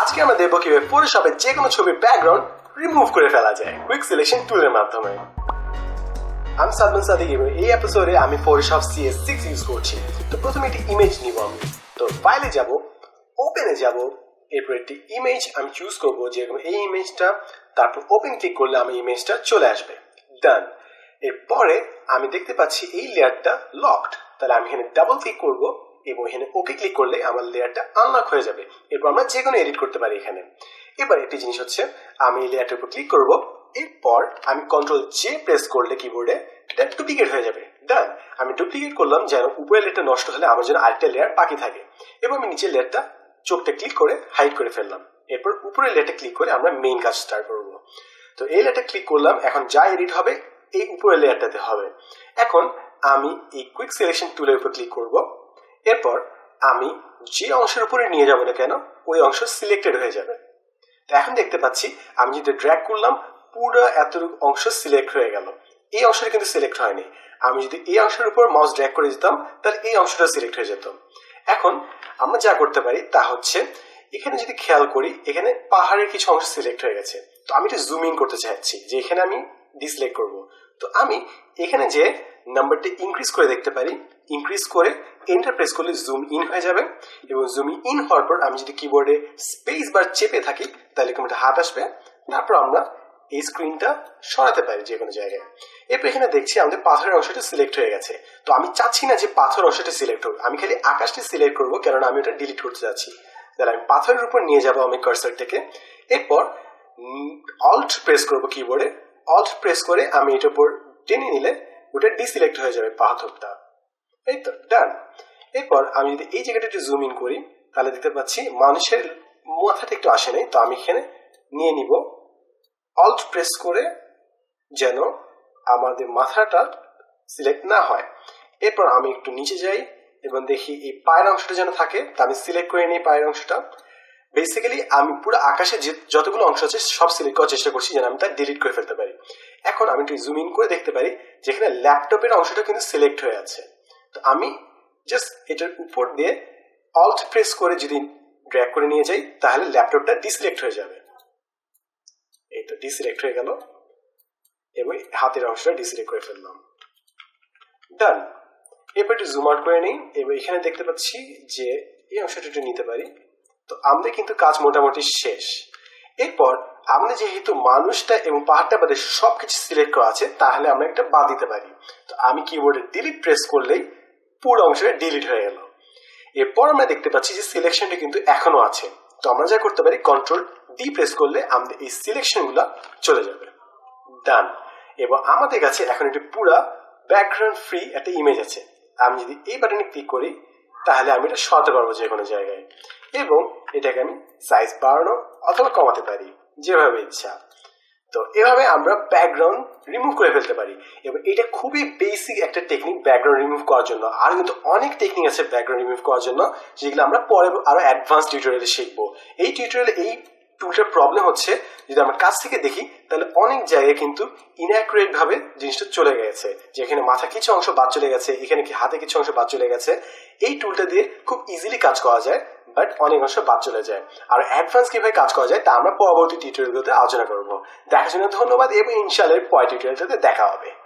আজকে আমরা দেখব কীভাবে ফটোশপে যে কোনো ছবির ব্যাকগ্রাউন্ড রিমুভ করে ফেলা যায়। কুইক সিলেকশন টুলের মাধ্যমে। আমি সাদমান সাদিক এবং এই এপিসোডে আমি ফটোশপ সিএস সিক্স ইউজ করছি। তো প্রথমে একটি ইমেজ নিব আমি। তো ফাইলে যাব ওপেনে যাব, এরপর একটি ইমেজ আমি চুজ করব যেরকম এই ইমেজটা তারপর ওপেন ক্লিক করলে আমার ইমেজটা চলে আসবে। ডান এরপরে আমি দেখতে পাচ্ছি এই লেয়ারটা লকড তাহলে আমি এখানে ডাবল ক্লিক করব। এবং এখানে ওকে ক্লিক করলে আমার লেয়ারটা আনলক হয়ে যাবে। এরপর আমরা যে কোনো এডিট করতে পারি এখানে। এবার একটি জিনিস হচ্ছে, আমি লেয়ারটার উপর ক্লিক করব, এরপর আমি কন্ট্রোল জে প্রেস করলে কিবোর্ডে এটা ডুপ্লিকেট হয়ে যাবে। ডান আমি ডুপ্লিকেট করলাম যেন উপরের লেয়ারটা নষ্ট হলে আমার জন্য আরেকটা লেয়ার বাকি থাকে। এবং আমি নিচের লেয়ারটা চোখটা ক্লিক করে হাইড করে ফেললাম। এরপর উপরের লেয়ারটা ক্লিক করে আমরা মেইন কাজ স্টার্ট করব। তো এই লেয়ারটা ক্লিক করলাম, এখন যা এডিট হবে, এই উপরের লেয়ারটাতে হবে। এখন আমি এই কুইক সিলেকশন টুলের উপর ক্লিক করব। এরপর আমি যে অংশের উপরে নিয়ে যাব না কেন, ওই অংশ সিলেক্টেড হয়ে যাবে। তো এখন দেখতে পাচ্ছি, আমি যদি ড্র্যাগ করলাম, পুরো এতটুকু অংশ সিলেক্ট হয়ে গেল। এই অংশটা কিন্তু সিলেক্ট হয়নি। আমি যদি এই অংশের উপর মাউস ড্র্যাগ করে দিতাম, তাহলে এই অংশটা সিলেক্ট হয়ে যেত। এখন আমরা যা করতে পারি তা হচ্ছে, এখানে যদি খেয়াল করি, এখানে পাহাড়ের কিছু অংশ সিলেক্ট হয়ে গেছে। তো আমি এটা জুম ইন করতে চাচ্ছি, যে এখানে আমি ডিসলেক্ট করব। তো আমি এখানে যে নাম্বারটি ইনক্রিজ করে দেখতে পারি ইনক্রিজ করে এন্টার প্রেস করলে জুম ইন হয়ে যাবে এবং জুম ইন হওয়ার পর আমি যদি কিবোর্ডে স্পেস বার চেপে থাকি, তাহলে এরকম একটা হাত আসবে। তারপর আমরা এই স্ক্রিনটা সরাতে পারি যে কোনো জায়গায়। এরপর এখানে দেখছি আমাদের পাথরের অংশটা সিলেক্ট হয়ে গেছে। তো আমি চাচ্ছি না যে পাথর অংশটা সিলেক্ট হোক। আমি খালি আকাশটি সিলেক্ট করব, কেননা আমি ওটা ডিলিট করতে যাচ্ছি। তাহলে আমি পাথরের উপর নিয়ে যাব আমি কার্সার থেকে এরপর অল্ট প্রেস করব কিবোর্ডে অল্ট প্রেস করে আমি এটার উপর টেনে নিলে ওটা ডিসিলেক্ট হয়ে যাবে পাথরটা। এই তো ডান এরপর আমি যদি এই জায়গাটা একটু জুম ইন করি, তাহলে দেখতে পাচ্ছি মানুষের মাথাটা একটু আসে নাই, তো আমি এখানে নিয়ে নিব। অল্ট প্রেস করে যেন আমাদের মাথাটা সিলেক্ট না হয়। এরপর আমি একটু নিচে যাই এবং দেখি এই পায়ের অংশটা যেন থাকে, তা আমি সিলেক্ট করে নিই পায়ের অংশটা। বেসিক্যালি আমি পুরো আকাশে যে যতগুলো অংশ আছে, সব সিলেক্ট করার চেষ্টা করছি যেন আমি তা ডিলিট করে ফেলতে পারি। এখন আমি একটু জুম ইন করে দেখতে পারি, যেখানে ল্যাপটপের অংশটা কিন্তু সিলেক্ট হয়ে আছে। তো আমি জাস্ট এটার উপর দিয়ে অল্ট প্রেস করে যদি ড্র্যাগ করে নিয়ে যাই, তাহলে ল্যাপটপটা ডিসিলেক্ট হয়ে যাবে। এই তো ডিসিলেক্ট হয়ে গেল। এবং হাতের অংশটা ডিসিলেক্ট করে ফেললাম। ডান এরপর একটু জুম আউট করে নিই। এবং এখানে দেখতে পাচ্ছি যে এই অংশটা একটু নিতে পারি। তো আমাদের কিন্তু কাজ মোটামুটি শেষ। এরপর আমাদের যেহেতু মানুষটা এবং পাহাড়টা বাদে সবকিছু সিলেক্ট করা আছে, তাহলে আমরা একটা বাদ দিতে পারি। তো আমি কিবোর্ডে ডিলিট প্রেস করলেই পুরো অংশটা ডিলিট হয়ে গেল। এরপর আমরা দেখতে পাচ্ছি যে সিলেকশনটা কিন্তু এখনও আছে। তো আমরা যা করতে পারি কন্ট্রোল ডি প্রেস করলে আমাদের এই সিলেকশনগুলো চলে যাবে। ডান এবং আমাদের কাছে এখন একটি পুরা ব্যাকগ্রাউন্ড ফ্রি একটা ইমেজ আছে। আমি যদি এই বাটনে ক্লিক করি, তাহলে আমি এটা সরাতে পারব যে কোনো জায়গায়। এবং এটাকে আমি সাইজ বাড়ানো অথবা কমাতে পারি, যেভাবে ইচ্ছা। তো এভাবে আমরা ব্যাকগ্রাউন্ড রিমুভ করে ফেলতে পারি। এবং এটা খুবই বেসিক একটা টেকনিক ব্যাকগ্রাউন্ড রিমুভ করার জন্য। আর কিন্তু অনেক টেকনিক আছে ব্যাকগ্রাউন্ড রিমুভ করার জন্য, যেগুলো আমরা পরে আরও অ্যাডভান্স টিউটোরিয়ালে শিখব। এই টিউটোরিয়ালে এই টুলটার প্রবলেম হচ্ছে, যদি আমরা কাছ থেকে দেখি, তাহলে অনেক জায়গায় কিন্তু ইনঅ্যাকুরেট ভাবে জিনিসটা চলে গেছে। যেখানে মাথা কিছু অংশ বাদ চলে গেছে, এখানে কি হাতে কিছু অংশ বাদ চলে গেছে। এই টুলটা দিয়ে খুব ইজিলি কাজ করা যায়। বাট অনেক অংশ বাদ চলে যায়। আর অ্যাডভান্স কীভাবে কাজ করা যায় তা আমরা পরবর্তী টিউটোরিয়ালগুলোতে আলোচনা করব। দেখার জন্য ধন্যবাদ এবং ইনশাল্লাহ পরের টিউটোরিয়ালটাতে দেখা হবে।